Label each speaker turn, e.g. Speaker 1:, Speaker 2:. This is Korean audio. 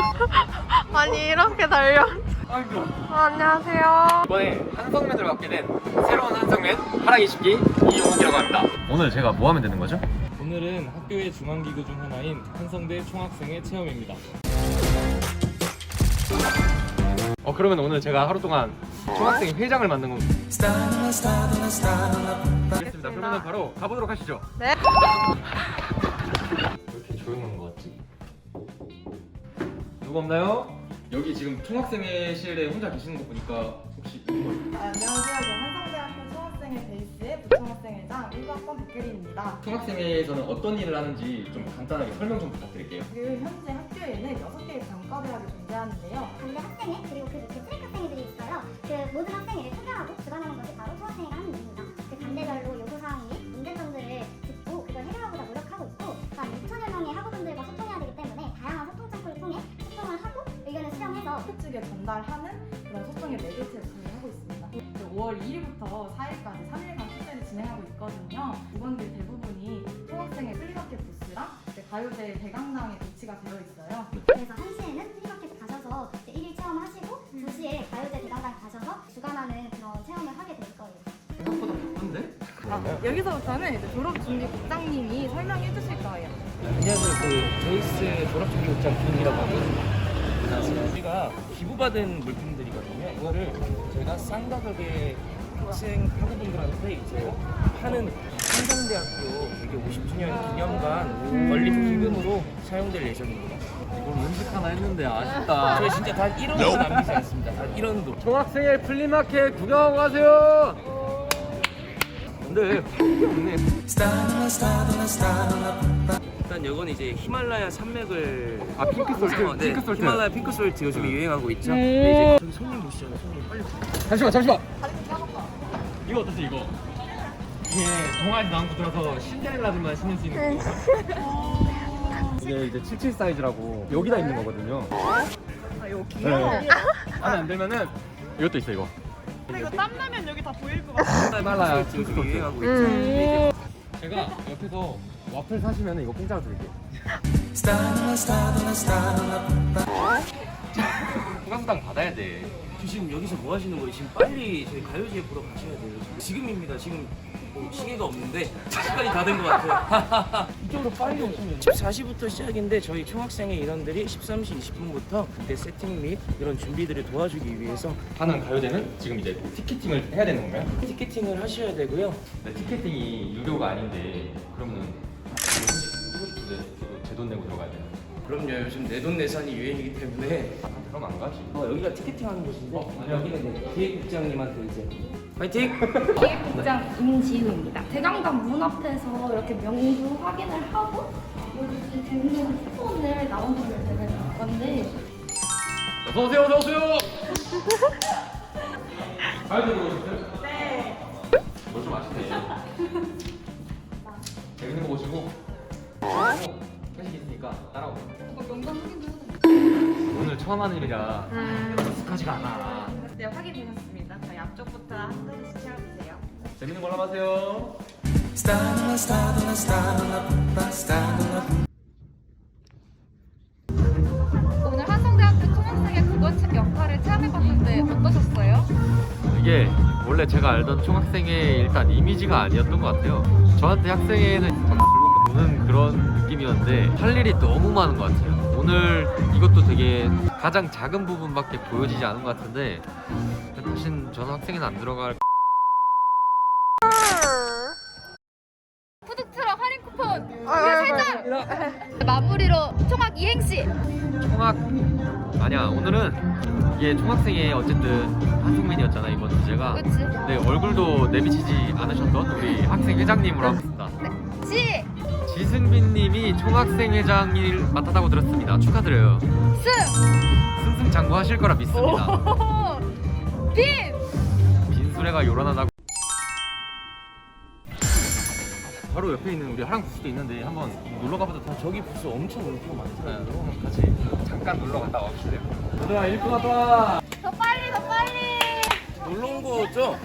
Speaker 1: 아니 이렇게 달려.
Speaker 2: 아이고.
Speaker 1: 어, 안녕하세요.
Speaker 2: 이번에 한성면을 맡게 된 새로운 한성면 하랑이 식기 이용욱이라고 합니다. 오늘 제가 뭐 하면 되는 거죠?
Speaker 3: 오늘은 학교의 중앙기구 중 하나인 한성대 총학생회 체험입니다.
Speaker 2: 어 그러면 오늘 제가 하루 동안 총학생 회장을 만든 겁니다. 알겠습니다. 그러면 바로 가보도록 하시죠.
Speaker 1: 네.
Speaker 2: 누구 없나요? 여기 지금 총학생회실에 혼자 계시는 거 보니까 혹시
Speaker 4: 아, 안녕하세요. 저는 한성대학교 총학생회 베이스의 부총학생회장 1학번 박규리입니다.
Speaker 2: 총학생회에서는 어떤 일을 하는지 좀 간단하게 설명 좀 부탁드릴게요.
Speaker 4: 그 현재 학교에는 6개의 단과대학이 존재하는데요. 측에 전달하는 그런 소통의 매개체를 진행하고 있습니다. 5월 2일부터 4일까지 3일간 축제를 진행하고 있거든요. 이번들 대부분이 총학생회 플리마켓 부스랑 이제 가요제 대강당에 배치가 되어 있어요.
Speaker 5: 그래서 1시에는 플리마켓 가셔서 이제 1일 체험하시고 2시에 가요제 대강당 가셔서 주관하는 그런 체험을 하게 될 거예요.
Speaker 2: 생각보다 바쁜데?
Speaker 4: 아, 여기서부터는 이제 졸업 준비 국장님이 설명해 주실 거예요.
Speaker 6: 안녕하세요. 그 베이스 졸업 준비 국장 김이라고 하고요. 우리가 기부받은 물품들이거든요. 이거를 저희가 싼 가격에 학생 학우분들한테 이제 파는 한성대학교 이게 50주년 기념관 건립 기금으로 사용될 예정입니다.
Speaker 2: 이걸 음식 하나 했는데 아쉽다.
Speaker 6: 저희 진짜 단 1원도 남기지 않습니다. 단 1원도.
Speaker 2: 총학생회 플리마켓 구경하고 가세요. 근데 팔게 없네.
Speaker 6: 일단 이건 이제 히말라야 산맥을
Speaker 2: 아 핑크 솔트,
Speaker 6: 어, 네,
Speaker 2: 핑크 솔트.
Speaker 6: 히말라야 핑크 솔트 요즘 유행하고 있죠. 근데 이제 저기 손님 보시잖아요. 손님 빨리
Speaker 2: 잠시만 잠시만. 이거 어떠세요 이거? 이게 동아리 나온 거 들어서 신데렐라들만 신을 수 있는 거. 이게 이제 77 사이즈라고 여기다 입는 거거든요.
Speaker 4: 아, 귀여워.
Speaker 2: 네. 안에 안 들면은 이것도 있어 이거.
Speaker 4: 근데 이거 땀 나면 여기 다 보일 것 같아.
Speaker 2: 히말라야
Speaker 6: 솔트 요즘
Speaker 2: 핑크 솔트.
Speaker 6: 유행하고 있죠. 근데 이제
Speaker 2: 제가 옆에서 와플 사시면 이거 공짜로 드릴게요. 후감당 받아야 돼.
Speaker 6: 지금 여기서 뭐 하시는 거예요? 지금 빨리 저희 가요제 보러 가셔야 돼요. 지금입니다. 지금 뭐 시계가 없는데 시간이 다 된 것 같아요. 이쪽으로 빨리 오시면 14시부터 시작인데 저희 총학생회 인원들이 13시 20분부터 그때 세팅 및 이런 준비들을 도와주기 위해서
Speaker 2: 하는 가요제는 지금 이제 티켓팅을 해야 되는 건가요?
Speaker 6: 티켓팅을 하셔야 되고요.
Speaker 2: 네, 티켓팅이 유료가 아닌데 그러면 이거 쓰고 싶은데 제돈 내고 들어가야 돼요.
Speaker 6: 그럼요. 요즘 내돈내산이 유행이기 때문에
Speaker 2: 아, 그럼 안 가지.
Speaker 6: 어, 여기가 티켓팅 하는 곳인데
Speaker 2: 어.
Speaker 6: 여기는 이제 기획국장님한테 이제 파이팅!
Speaker 7: 기획국장 임지우입니다. 대강당 문 앞에서 이렇게 명부 확인을 하고 여기 되는 쿠폰을 나눠주면 되는 건데
Speaker 2: 어서 오세요, 어서 오세요. 가요제 보고 오셨어요? 네. 뭘좀 아시네. 재밌는 거 보시고 있으니까 따라오세요. 오늘 처음 하는 일이라 익숙하지가 않아.
Speaker 4: 네, 확인되셨습니다. 저희 앞쪽부터 한 번씩 채워주세요.
Speaker 2: 재밌는 걸로 하세요.
Speaker 7: 오늘 한성대학교 총학생회 국어 책 역할을 체험해봤는데 어떠셨어요?
Speaker 2: 이게 원래 제가 알던 총학생회 일단 이미지가 아니었던 것 같아요. 저한테 학생회는 노는 그런 느낌이었는데 할 일이 너무 많은 것 같아요. 오늘 이것도 되게 가장 작은 부분밖에 보여지지 않은 것 같은데 다신 저는 학생회는 안 들어갈
Speaker 7: 푸드트럭 할인 쿠폰
Speaker 1: 아,
Speaker 7: 마무리로 총학 이행시
Speaker 2: 총학 아니야 오늘은 이게 총학생회 어쨌든 한국민이었잖아 이번 주제가
Speaker 7: 그치?
Speaker 2: 네 얼굴도 내비치지 않으셨던 우리 학생 회장님으로 하겠습니다.
Speaker 7: 지!
Speaker 2: 지승빈님이 총학생 회장을 맡았다고 들었습니다. 축하드려요.
Speaker 7: 승!
Speaker 2: 승승장구하실 거라 믿습니다.
Speaker 7: 오! 빈!
Speaker 2: 빈수레가 요란하다고. 바로 옆에 있는 우리 하랑 부스도 있는데 한번 놀러 가봐도 돼?
Speaker 6: 저기 부스 엄청 울트가 많잖아요.
Speaker 2: 그럼 같이 잠깐 놀러 갔다 와주실래요? 얘들아 1분 왔다.
Speaker 7: 더 빨리 더 빨리!
Speaker 6: 놀러 온 거죠?